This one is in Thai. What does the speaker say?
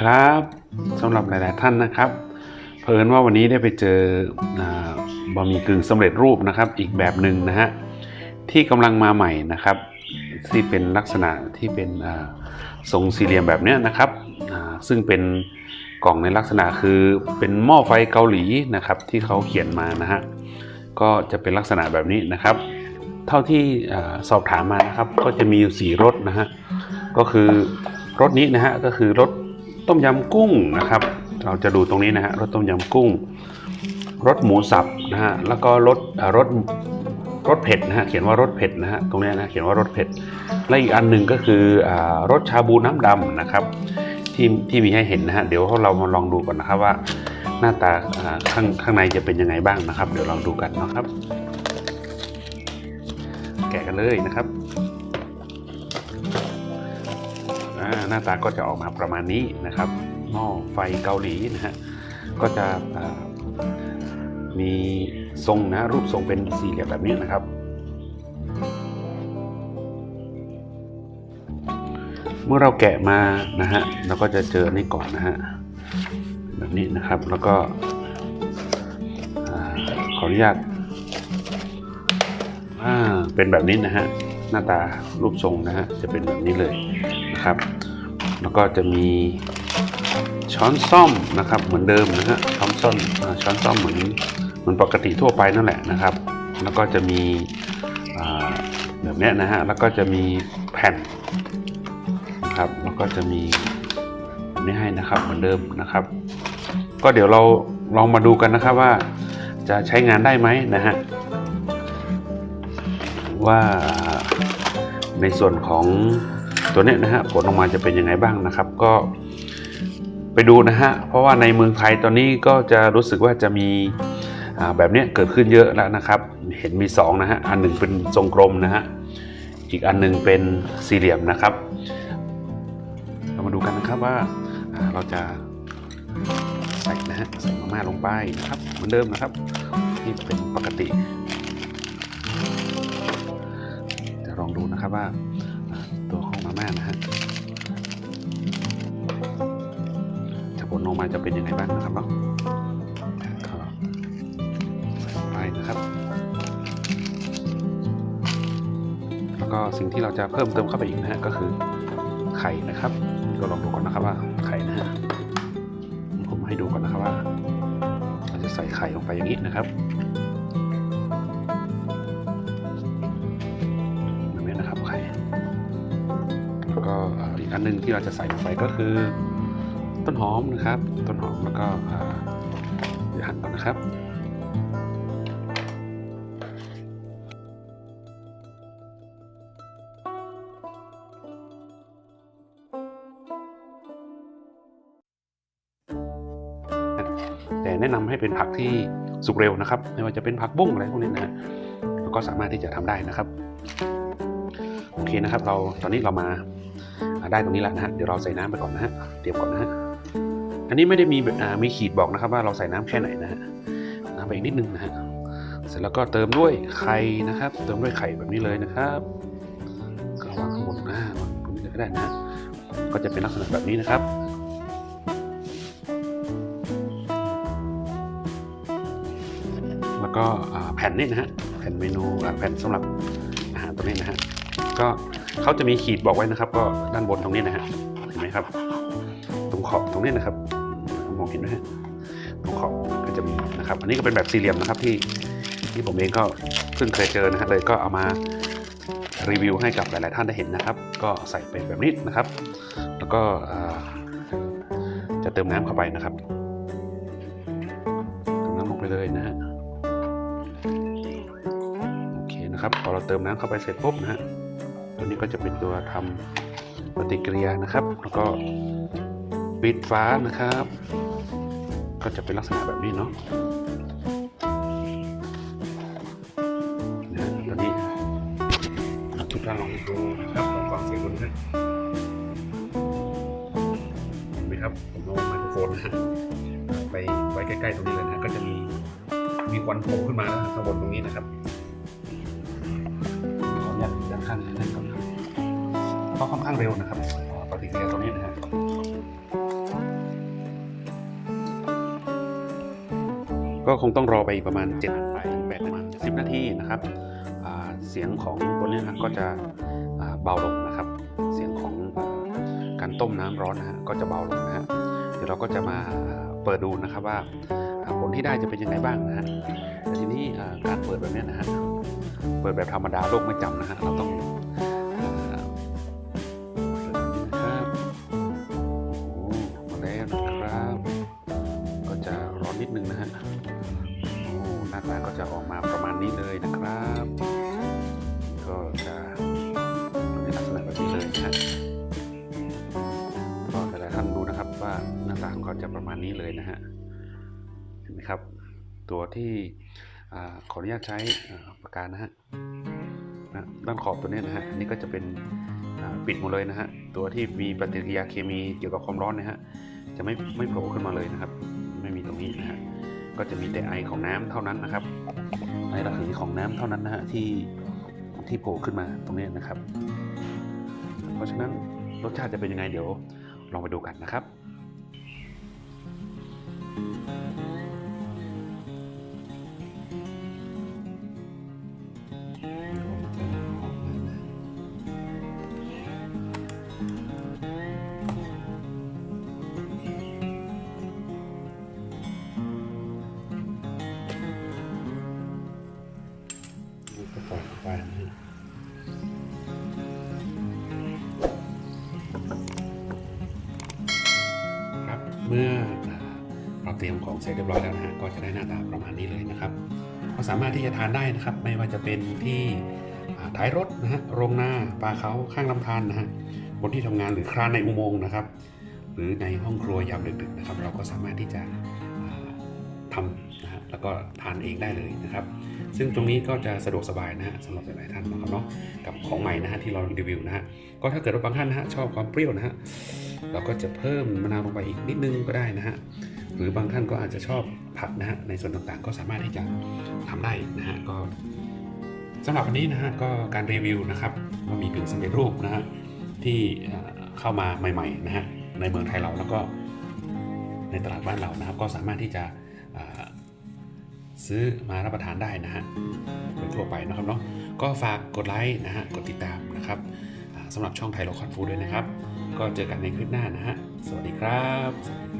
สวัสดีครับสำหรับหลาย ๆ ท่านนะครับ เพิ่นว่าวันนี้ได้ไปเจอบะหมี่กึ่งสำเร็จรูปนะครับ อีกแบบหนึ่งนะฮะที่กำลังมาใหม่นะครับ ที่เป็นลักษณะที่เป็นทรงสี่เหลี่ยมแบบเนี้ยนะครับซึ่งเป็นกล่องในลักษณะคือเป็นหม้อไฟเกาหลีนะครับ ที่เขาเขียนมานะฮะก็จะเป็นลักษณะแบบนี้นะครับ เท่าที่สอบถามมานะครับ ก็จะมีอยู่สี่รสนะฮะก็คือรสนี้นะฮะก็คือรส ต้มยำกุ้งนะครับ เราจะดูตรงนี้นะฮะรสต้มยำกุ้งรสหมูสับนะฮะแล้วก็รสรสรสเผ็ดนะฮะเขียนว่ารสเผ็ดนะฮะตรงนี้นะเขียนว่ารสเผ็ดและอีกอันหนึ่งก็คือรสชาบูน้ำดำนะครับที่ที่มีให้เห็นนะฮะเดี๋ยวเรามาลองดูก่อนนะครับว่า หน้าตาข้างข้างในจะเป็นยังไงบ้างนะครับ เดี๋ยวลองดูกันนะครับ แกะกันเลยนะครับ หน้าตาก็จะออกมาประมาณนี้นะครับหม้อไฟเกาหลีนะฮะก็จะมีทรงนะรูปทรงเป็นสี่เหลี่ยมแบบนี้นะครับ เมื่อเราแกะมานะฮะเราก็จะเจอนี่ก่อนนะฮะแบบนี้นะครับแล้วก็ขออนุญาตอ่าเป็นแบบนี้นะฮะหน้าตารูปทรงนะฮะจะเป็นแบบนี้เลยนะครับ แล้วก็จะมีช้อนซ่อมนะครับเหมือนเดิมนะฮะช้อนซ่อมช้อนซ่อมเหมือนเหมือนปกติทั่วไปนั่นแหละนะครับ แล้วก็จะมีแบบเนี้นะฮะแล้วก็จะมีแผ่นนะครับแล้วก็จะมีแบบนี้ให้นะครับเหมือนเดิมนะครับ ก็เดี๋ยวเราลองมาดูกันนะครับว่าจะใช้งานได้ไหมนะฮะว่าในส่วนของ ตัวเนี้ยนะฮะผลออกมาจะเป็นยังไงบ้างนะครับ ก็ไปดูนะฮะเพราะว่าในเมืองไทยตอนนี้ก็จะรู้สึกว่าจะมีแบบเนี้ยเกิดขึ้นเยอะแล้วนะครับ เห็นมีสองนะฮะอันหนึ่งเป็นทรงกลมนะฮะอีกอันหนึ่งเป็นสี่เหลี่ยมนะครับ เรามาดูกันนะครับว่าเราจะใส่นะฮะใส่มาม่าลงไปนะครับ เหมือนเดิมนะครับที่เป็นปกติ จะลองดูนะครับว่าตัว มาม่านะฮะจะผลออกมาจะเป็นยังไงบ้างนะครับเนาะก็ใส่ลงไปนะครับ แล้วก็สิ่งที่เราจะเพิ่มเติมเข้าไปอีกนะฮะก็คือไข่นะครับก็ลองดูก่อนนะครับว่าไข่นะฮะผมให้ดูก่อนนะครับว่า เราจะใส่ไข่ลงไปอย่างนี้นะครับ อันหนึงที่เราจะใส่ลงไปก็คือ ต้นหอมนะครับ ต้นหอมแล้วก็เดี๋ยวหั่นก่อนนะครับแต่แนะนำให้เป็นผักที่สุกเร็วนะครับ ไม่ว่าจะเป็นผักบุ้งอะไรพวกนี้นะก็สามารถที่จะทำได้นะครับ โอเคนะครับ เราตอนนี้เรามา ได้ตรงนี้แล้วนะฮะเดี๋ยวเราใส่น้ำไปก่อนนะฮะเตรียมก่อนนะฮะอันนี้ไม่ได้มีมีขีดบอกนะครับว่าเราใส่น้ำแค่ไหนนะฮะน้ำไปอีกนิดนึงนะฮะเสร็จแล้วก็เติมด้วยไข่นะครับ เติมด้วยไข่แบบนี้เลยนะครับก็วางข้างบนนะวางตรงนี้เลยก็ได้นะฮะก็จะเป็นลักษณะแบบนี้นะครับแล้วก็แผ่นนี้นะฮะแผ่นเมนูแผ่นสำหรับอาหารตัวนี้นะฮะ ก็เขาจะมีขีดบอกไว้นะครับ ก็ด้านบนตรงนี้นะฮะเห็นไหมครับ ตรงขอบตรงนี้นะครับมองเห็นไหมฮะตรงขอบก็จะมีนะครับ อันนี้ก็เป็นแบบสี่เหลี่ยมนะครับที่ที่ผมเองก็เพิ่งเคยเจอนะฮะเลยก็เอามารีวิวให้กับหลาย ๆ ท่านได้เห็นนะครับ ก็ใส่เป็นแบบนี้นะครับ แล้วก็จะเติมน้ำเข้าไปนะครับเติมน้ำลงไปเลยนะฮะโอเคนะครับพอเราเติมน้ำเข้าไปเสร็จปุ๊บนะฮะ ตัวนี้ก็จะเป็นตัวทำปฏิกิริยานะครับ แล้วก็ปิดฝานะครับ ก็จะเป็นลักษณะแบบนี้เนาะตอนนี้ทุกท่านลองดูนะครับลองฟังเสียงดูนะเห็นไหมครับผมเอาไมโครโฟนนะไปไว้ใกล้ๆตรงนี้เลยนะก็จะมีมีควันโผล่ขึ้นมาแล้วข้างบนตรงนี้นะครับ ขาค่อนข้างเร็วนะครับปฏิกิริยาตัวนี้นะฮะก็คงต้องรอไปประมาณ7จ็ดไปแปดประมาณสินาทีนะครับเสียงของตัวนี้นะก็จะเบาลงนะครับ เสียงของการต้มน้ำร้อนนะฮะก็จะเบาลงนะฮะเดี๋ยวเราก็จะมาเปิดดูนะครับว่าผลที่ได้จะเป็นยังไงบ้างนะฮะทีนี้การเปิดแบบนี้นะฮะเปิดแบบธรรมดาโลกไม่จำนะฮะเราต้อง นนิดนึงนะฮะโอ้หน้าตาก็จะออกมาประมาณนี้เลยนะครับ ก็จะเป็นลักษณะแบบนี้เลยนะฮะก็หลายๆท่านดูนะครับว่าหน้าตาของเขาจะประมาณนี้เลยนะฮะเห็นไหมครับ ตัวที่ขออนุญาตใช้ปากกานะฮะด้านขอบตัวนี้นะฮะอันนี้ก็จะเป็นปิดหมดเลยนะฮะตัวที่มีปฏิกิริยาเคมีเกี่ยวกับความร้อนนะฮะจะไม่ไม่โผล่ขึ้นมาเลยนะครับ ไม่มีตรงนี้นะฮะก็จะมีแต่ไอของน้ำเท่านั้นนะครับไอระเหยของน้ำเท่านั้นนะฮะที่ที่โผล่ขึ้นมาตรงนี้นะครับ เพราะฉะนั้นรสชาติจะเป็นยังไงเดี๋ยวลองไปดูกันนะครับ เมื่ออ่าเราเตรียมของเสร็จเรียบร้อยแล้วนะฮะก็จะได้หน้าตาประมาณนี้เลยนะครับก็สามารถที่จะทานได้นะครับ ไม่ว่าจะเป็นที่อ่าท้ายรถนะฮะโรงนาปลาเขาข้างลำธารนะฮะบนที่ทำงานหรือคลานในอุโมงค์นะครับ หรือในห้องครัวยามดึกๆนะครับ เราก็สามารถที่จะทำนะฮะแล้วก็ทานเองได้เลยนะครับ ซึ่งตรงนี้ก็จะสะดวกสบายนะฮะสำหรับหลายๆท่านนะครับเนาะกับของใหม่นะฮะที่เรารีวิวนะฮะก็ถ้าเกิดว่าบางท่านนะฮะชอบความเปรี้ยวนะฮะ เราก็จะเพิ่มมะนาวลงไปอีกนิดนึงก็ได้นะฮะหรือบางท่านก็อาจจะชอบผักนะฮะในส่วนต่างๆ ก็สามารถที่จะทำได้นะฮะก็สำหรับวันนี้นะฮะก็การรีวิวนะครับว่ามีกึ่งสำเร็จรูปนะฮะที่เข้ามาใหม่ๆนะฮะในเมืองไทยเราแล้วก็ในตลาดบ้านเรานะครับ ก็สามารถที่จะซื้อมารับประทานได้นะฮะโดยทั่วไปนะครับเนาะก็ฝากกดไลค์นะฮะกดติดตามนะครับ สำหรับช่องไทยโลคอนฟูดด้วยนะครับ ก็เจอกันในคลิปหน้านะฮะ สวัสดีครับสวัสดีครับ